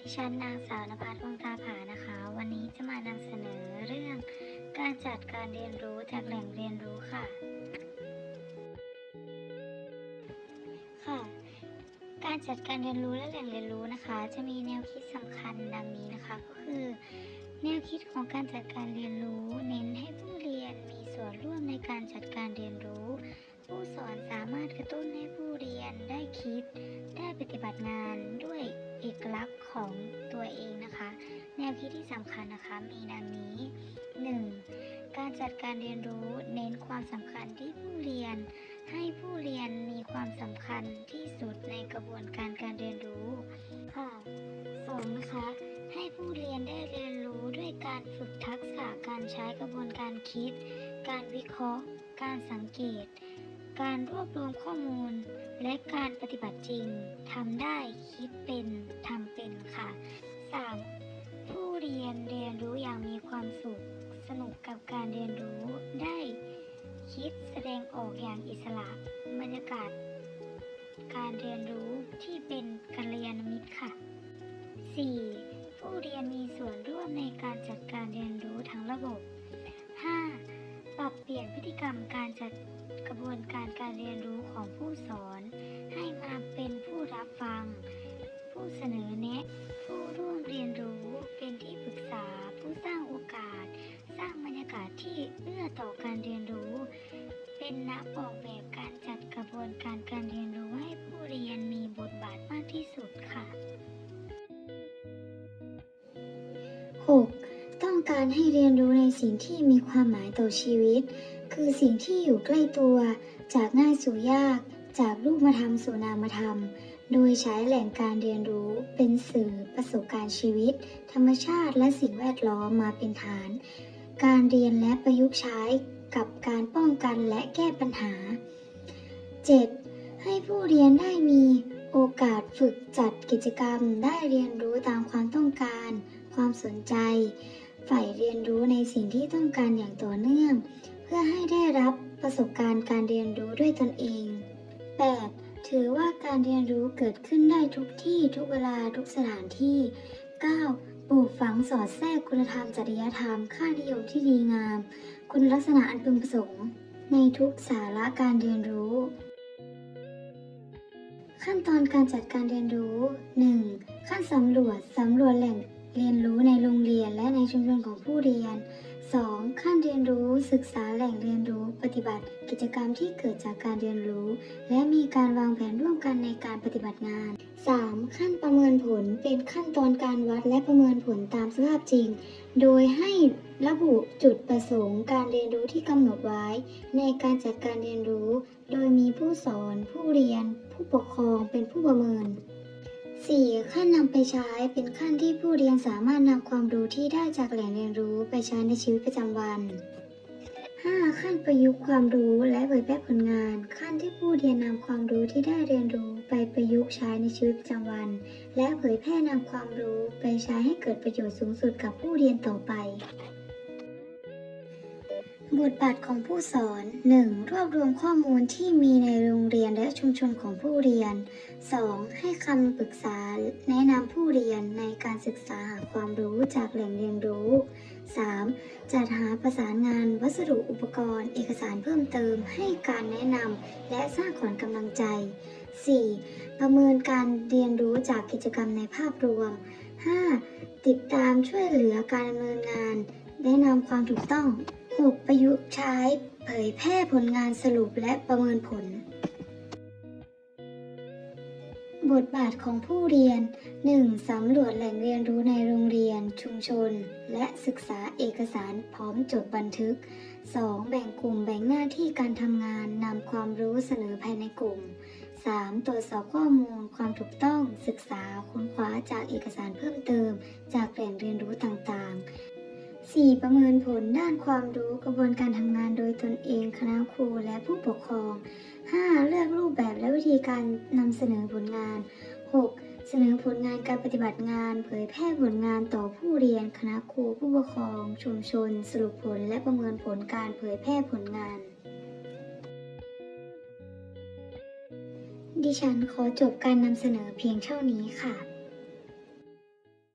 ดิฉันนางสาวนภัสวงศ์ตาผานะคะ วันนี้จะมานำเสนอเรื่องการจัดการเรียนรู้จากแหล่งเรียนรู้ค่ะ ค่ะ การจัดการเรียนรู้และแหล่งเรียนรู้นะคะ จะมีแนวคิดสำคัญดังนี้นะคะ ก็คือ แนวคิดของการจัดการเรียนรู้ เน้นให้ผู้เรียนมีส่วนร่วมในการจัดการเรียนรู้ ผู้สอนสามารถกระตุ้นให้ผู้เรียนได้คิด ปฏิบัติงานด้วยเอกลักษณ์ของตัวเองนะคะ แนวคิดที่สำคัญนะคะมีดังนี้ 1. การจัดการเรียนรู้เน้นความสำคัญที่ผู้เรียน ให้ผู้เรียนมีความสำคัญที่สุดในกระบวนการการเรียนรู้ค่ะสองนะคะให้ผู้เรียนได้เรียนรู้ด้วยการฝึกทักษะการใช้กระบวนการคิด การวิเคราะห์ การสังเกต การรวบรวมข้อมูล และการปฏิบัติจริงทำได้คิดเป็นทำเป็นค่ะ 3. ผู้เรียนเรียนรู้อย่างมีความสุข สนุกกับการเรียนรู้ได้คิดแสดงออกอย่างอิสระบรรยากาศ การเรียนรู้ที่เป็นกัลยาณมิตรค่ะ 4. ผู้เรียนมีส่วนร่วมในการจัดการเรียนรู้ทั้งระบบ 5. ปรับเปลี่ยนพฤติกรรมการจัดกระบวนการการเรียนรู้ของผู้สอน ให้มาเป็นผู้รับฟัง ผู้เสนอแนะ ผู้ร่วมเรียนรู้เป็นที่ปรึกษา ผู้สร้างโอกาส สร้างบรรยากาศที่เอื้อต่อการเรียนรู้ เป็นนักออกแบบการจัดกระบวนการการเรียนรู้ให้ผู้เรียนมีบทบาทมากที่สุดค่ะ 6. ต้องการให้เรียนรู้ในสิ่งที่มีความหมายต่อชีวิต คือสิ่งที่อยู่ใกล้ตัว จากง่ายสู่ยาก จากรูปธรรมสู่นามธรรม โดยใช้แหล่งการเรียนรู้เป็นสื่อประสบการณ์ชีวิต ธรรมชาติและสิ่งแวดล้อมมาเป็นฐาน การเรียนและประยุกต์ใช้กับการป้องกันและแก้ปัญหา 7. ให้ผู้เรียนได้มีโอกาสฝึกจัดกิจกรรมได้เรียนรู้ตามความต้องการ ความสนใจใฝ่เรียนรู้ในสิ่งที่ต้องการอย่างต่อเนื่อง เพื่อให้ได้รับประสบการณ์การเรียนรู้ด้วยตนเอง 8. ถือว่าการเรียนรู้เกิดขึ้นได้ทุกที่ทุกเวลาทุกสถานที่ 9. ปลูกฝังสอดแทรกคุณธรรมจริยธรรม ค่านิยมที่ดีงาม คุณลักษณะอันพึงประสงค์ ในทุกสาระการเรียนรู้ ขั้นตอนการจัดการเรียนรู้ 1. ขั้นสำรวจสำรวจแหล่ง เรียนรู้ในโรงเรียนและในชุมชนของผู้เรียน 2. ขั้นเรียนรู้ศึกษาแหล่งเรียนรู้ปฏิบัติ กิจกรรมที่เกิดจากการเรียนรู้ และมีการวางแผนร่วมกันในการปฏิบัติงาน 3. ขั้นประเมินผลเป็นขั้นตอนการวัดและประเมินผลตามสภาพจริง โดยให้ระบุจุดประสงค์การเรียนรู้ที่กำหนดไว้ ในการจัดการเรียนรู้ โดยมีผู้สอน ผู้เรียน ผู้ปกครองเป็นผู้ประเมิน 4. ขั้นนำไปใช้เป็นขั้นที่ผู้เรียนสามารถนำความรู้ที่ได้จากแหล่งเรียนรู้ไปใช้ในชีวิตประจำวัน 5. ขั้นประยุกต์ความรู้และเผยแพร่ผลงาน ขั้นที่ผู้เรียนนำความรู้ที่ได้เรียนรู้ไปประยุกต์ใช้ในชีวิตประจำวัน และเผยแพร่นำความรู้ไปใช้ให้เกิดประโยชน์สูงสุดกับผู้เรียนต่อไป บทบาทของผู้สอน 1. รวบรวมข้อมูลที่มีในโรงเรียนและชุมชนของผู้เรียน 2. ให้คำปรึกษาแนะนำผู้เรียนในการศึกษาหาความรู้จากแหล่งเรียนรู้ 3. จัดหาประสานงานวัสดุอุปกรณ์ เอกสารเพิ่มเติมให้การแนะนำและสร้างขวัญกำลังใจ 4. ประเมินการเรียนรู้จากกิจกรรมในภาพรวม 5. ติดตามช่วยเหลือการดำเนินงาน แนะนำความถูกต้อง 6. ประยุกต์ใช้เผยแพร่ผลงานสรุปและประเมินผล บทบาทของผู้เรียน 1. สำรวจแหล่งเรียนรู้ในโรงเรียน ชุมชน และศึกษาเอกสารพร้อมจดบันทึก 2. แบ่งกลุ่มแบ่งหน้าที่การทำงานนำความรู้เสนอภายในกลุ่ม 3. ตรวจสอบข้อมูลความถูกต้องศึกษาค้นคว้าจากเอกสารเพิ่มเติม จากแหล่งเรียนรู้ต่างๆ 4. ประเมินผลด้านความรู้กระบวนการทำงานโดยตนเองคณะครูและผู้ปกครอง 5. เลือกรูปแบบและวิธีการนำเสนอผลงาน 6. เสนอผลงานการปฏิบัติงาน เผยแพร่ผลงานต่อผู้เรียนคณะครูผู้ปกครอง ชุมชน สรุปผลและประเมินผลการเผยแพร่ผลงาน ดิฉันขอจบการนำเสนอเพียงเท่านี้ค่ะ